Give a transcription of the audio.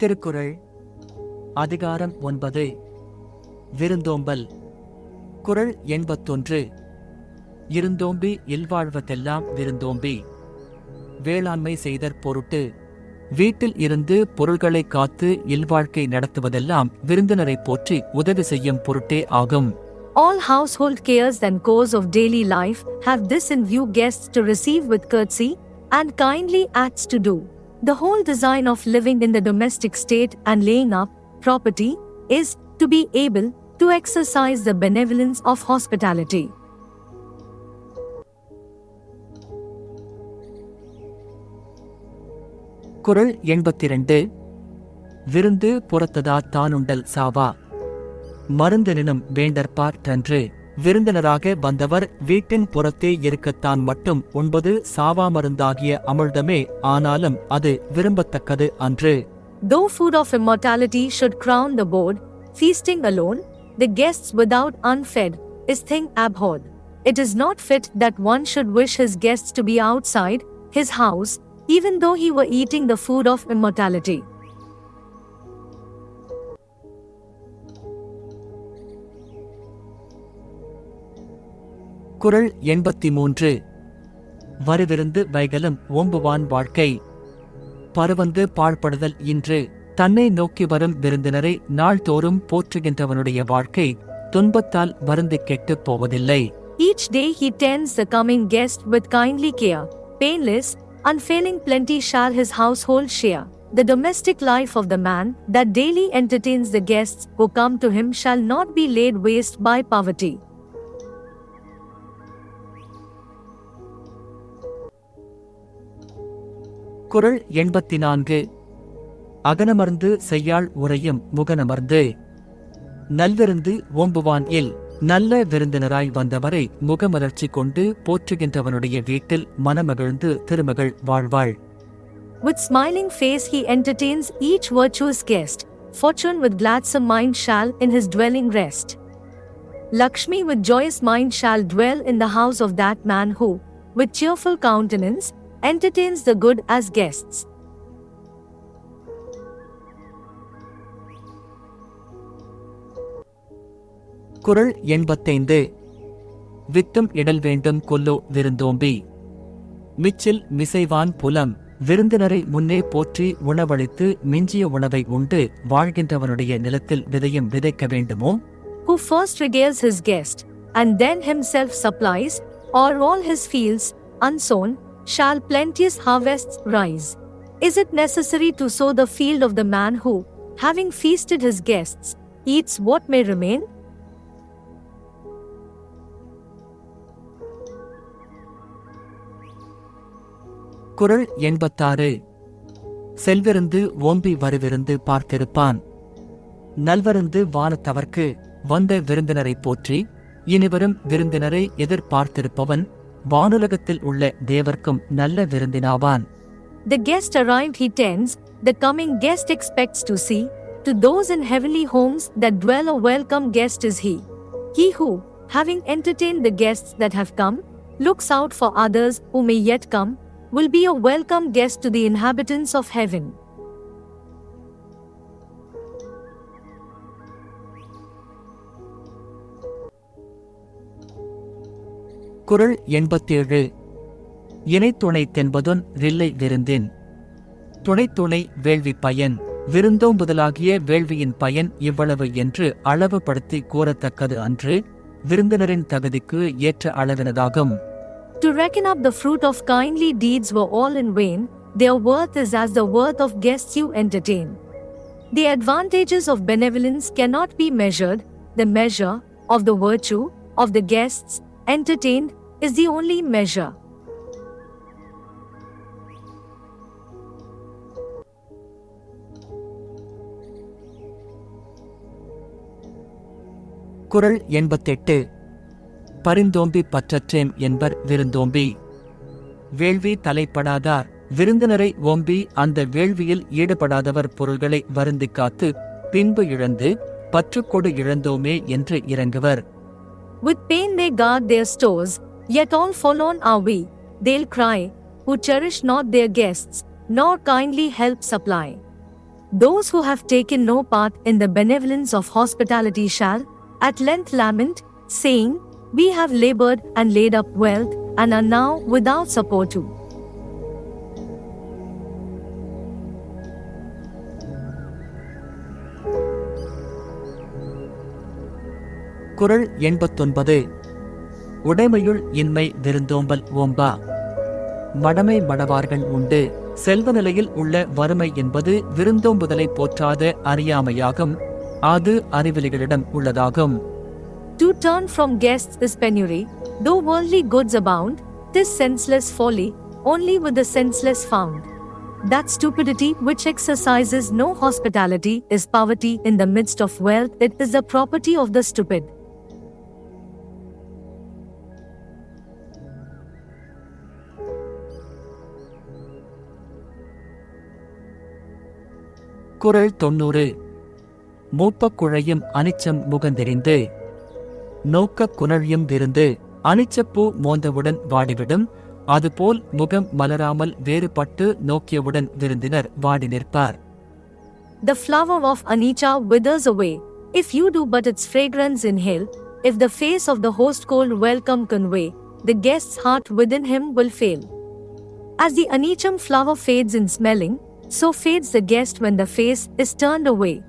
திருக்குறள். அதிகாரம் ஒன்பது. விருந்தோம்பல். குறள் எண்பத்தொன்று. இருந்தோம்பி இல்வாழ்வதெல்லாம் விருந்தோம்பி. வேளாண்மை செய்தற் பொருட்டு வீட்டில் இருந்து பொருள்களை காத்து இல்வாழ்க்கை நடத்துவதெல்லாம் விருந்தினரை போற்றி உதவி செய்யும் பொருட்டே ஆகும். All household cares and chores of daily life have this in view guests to receive with courtesy and kindly acts to do. The whole design of living in the domestic state and laying up property is to be able to exercise the benevolence of hospitality. குரல் எண்பத்தி ரெண்டு விருந்து புறத்ததா தானுண்டல் சாவா மருந்தெனினும் வேண்டற்பார் தன்று விருந்தினராக வந்தவர் வீட்டின் புறத்தே இருக்கத்தான் மட்டும் உண்பது சாவா மருந்தாகிய அமிழ்தமே ஆனாலும் அது விரும்பத்தக்கது அன்று Though food of immortality should crown the board, feasting alone, the guests without unfed, is thing abhorred. It is not fit that one should wish his guests to be outside his house, even though he were eating the food of immortality. குரல் எண்பத்தி மூன்று வருவிருந்து வைகலும் ஓம்புவான் வாழ்க்கை பருவந்து பாழ்படுதல் இன்று தன்னை நோக்கி வரும் விருந்தினரை நாள்தோறும் போற்றுகின்றவனுடைய வாழ்க்கை துன்பத்தால் வருந்து கெட்டுப் போவதில்லை Each day he tends the coming guest with kindly care. Painless, unfailing plenty shall his household share. The domestic life of the man that daily entertains the guests who come to him shall not be laid waste by poverty. குறள் எண்பத்தி நான்கு அகனமர்ந்து செய்யாள் உரையும் முகனமர்ந்து நல்விருந்து ஓம்புவான் இல் நல்ல விருந்தினராய் வந்தவரை முகமலர்ச்சி கொண்டு போற்றுகின்றவனுடைய வீட்டில் மனமகிழ்ந்து Thirumagal வாழ்வாள் With smiling face he entertains each virtuous guest. Fortune with gladsome mind shall in his dwelling rest. Lakshmi with joyous mind shall dwell in the house of that man who, with cheerful countenance, entertains the good as guests. குறள் எண்பத்தைந்து வித்தும் இடல் வேண்டும் கொல்லோ விருந்தோம்பி Mitchell மிசைவான் புலம் விருந்தினரை முன்னே போற்றி உணவளித்து மிஞ்சிய உணவை உண்டு வாழ்கின்றவனுடைய நிலத்தில் விதையும் விதைக்க வேண்டுமோ Who first regales his guest, and then himself supplies, or all his fields, unsown, shall plenteous harvests rise. Is it necessary to sow the field of the man who, having feasted his guests, eats what may remain? குரல் எண்பத்தாறு செல்விருந்து ஓம்பி வருவிருந்து பார்த்திருப்பான் நல்வருந்து வானத்தவர்க்கு வந்த விருந்தினரை போற்றி இனிவரும் விருந்தினரை எதிர்பார்த்திருப்பவன் வானுலகத்தில் உள்ள தேவர்க்கும் நல்ல விருந்தினாவான் The guest arrived he tends, the coming guest expects to see, to those in heavenly homes that dwell a welcome guest is he. He who, having entertained the guests that have come, looks out for others who may yet come, will be a welcome guest to the inhabitants of heaven. குரல் எண்பத்தேழு இணை துணை தென்பதுன் ரில்லை விருந்தின் துணை வேள்வி பயன் விருந்தோம்புதலாகிய வேள்வியின் பயன் இவ்வளவு என்று அளவுபடுத்தி கூறத்தக்கது அன்று விருந்தினரின் தகுதிக்கு ஏற்ற அளவினதாகும் To reckon up the fruit of kindly deeds were all in vain, their worth is as the worth of guests you entertain. The advantages of benevolence cannot be measured, the measure of the virtue of the guests entertained is the only measure. குறள் எண்பத்தெட்டு. பரிந்தோம்பி பற்றற்றேம் என்பர் விருந்தோம்பி. வேள்வி தலைப்படாதார் விருந்தினரை ஓம்பி அந்த வேள்வியில் ஈடுபடாதவர் பொருள்களை வருந்திக் காத்து பின்பு இழந்து பற்றுக்கொடு இழந்தோமே என்று இறங்குவர். With pain they guard their stores, yet all forlorn are we, they'll cry, who cherish not their guests, nor kindly help supply. Those who have taken no part in the benevolence of hospitality shall, at length, lament, saying, We have labored and laid up wealth, and are now without support too. குறள் எண்பத்தொன்பது உடைமையுள் இன்மை விருந்தோம்பல் ஓம்பா மடமை மடவார்கள் உண்டு செல்வ நிலையில் உள்ள வறுமை என்பது விருந்தோம்புதலை போற்றாத அறியாமையாகும் அது அறிவிலிகளிடம் உள்ளதாகும் To turn from guests is penury, though worldly goods abound, tis senseless folly, only with the senseless found. That stupidity which exercises no hospitality is poverty in the midst of wealth, it is the property of the stupid. குறள் தொன்னூறு மூப்பக் குழையும் அனிச்சம் முகந்தெறிந்து நோக்கக் குணழியும் விருந்து அனிச்சப்பூ மோந்தவுடன் வாடிவிடும் அதுபோல் முகம் மலராமல் வேறுபட்டு நோக்கியவுடன் விருந்தினர் வாடி நிற்பார் The flower of Anicca withers away, if you do but its fragrance inhale, if the face of the host cold welcome convey, the guest's heart within him will fail. As the Anicham flower fades in smelling, so fades the guest when the face is turned away.